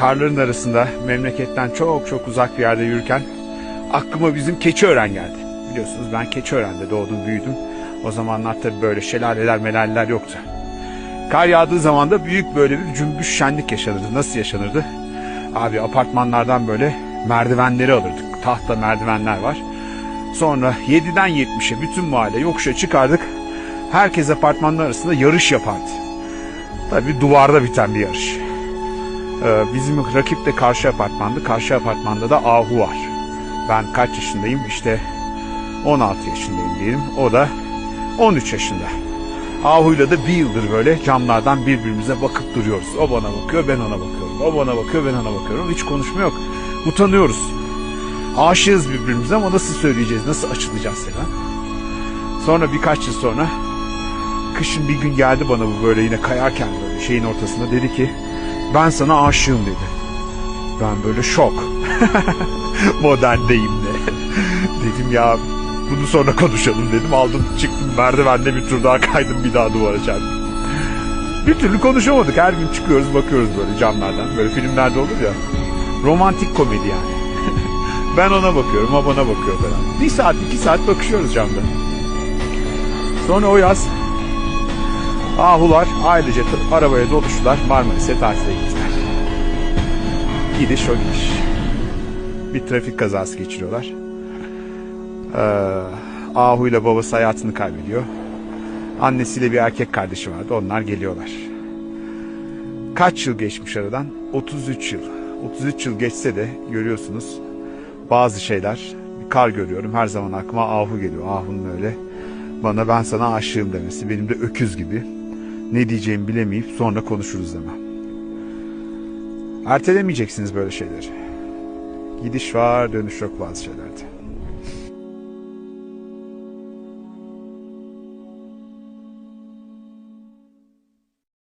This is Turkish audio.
karların arasında memleketten çok çok uzak bir yerde yürürken aklıma bizim Keçiören geldi. Biliyorsunuz ben Keçiören'de doğdum büyüdüm. O zamanlar tabii böyle şelaleler melaleler yoktu. Kar yağdığı zaman da büyük böyle bir cümbüş şenlik yaşanırdı. Nasıl yaşanırdı? Abi apartmanlardan böyle merdivenleri alırdık. Tahta merdivenler var. Sonra 7'den 70'e bütün mahalle yokuşa çıkardık. Herkes apartmanlar arasında yarış yapardı. Tabii duvarda biten bir yarış. Ee, bizim rakip de karşı apartmandı. Karşı apartmanda da Ahu var. Ben kaç yaşındayım? İşte 16 yaşındayım diyelim. O da 13 yaşında. Ahu'yla da bir yıldır böyle camlardan birbirimize bakıp duruyoruz. O bana bakıyor, ben ona bakıyorum. O bana bakıyor, ben ona bakıyorum. Hiç konuşma yok. Utanıyoruz. Aşığız birbirimize ama nasıl söyleyeceğiz, nasıl açıklayacağız falan. Sonra birkaç yıl sonra kışın bir gün geldi bana bu böyle yine kayarken böyle şeyin ortasında dedi ki ben sana aşığım dedi. Ben böyle şok. Modern deyimle. dedim ya bunu sonra konuşalım dedim. Aldım çıktım merdivende bir tur daha kaydım bir daha duvara çarptım. Bir türlü konuşamadık. Her gün çıkıyoruz bakıyoruz böyle camlardan. Böyle filmlerde olur ya. Romantik komedi yani. ben ona bakıyorum, o bana bakıyor falan. Bir saat, iki saat bakışıyoruz camdan. Sonra o yaz Ahular t- arabaya doluştular. Marmaris'e tatile gittiler. Gidiş o gidiş. Bir trafik kazası geçiriyorlar. Ee, Ahu ile babası hayatını kaybediyor. Annesiyle bir erkek kardeşi vardı. Onlar geliyorlar. Kaç yıl geçmiş aradan? 33 yıl. 33 yıl geçse de görüyorsunuz bazı şeyler. Bir kar görüyorum. Her zaman aklıma Ahu geliyor. Ahu'nun öyle bana ben sana aşığım demesi. Benim de öküz gibi. Ne diyeceğimi bilemeyip sonra konuşuruz deme. Ertelemeyeceksiniz böyle şeyleri. Gidiş var, dönüş yok bazı şeylerde.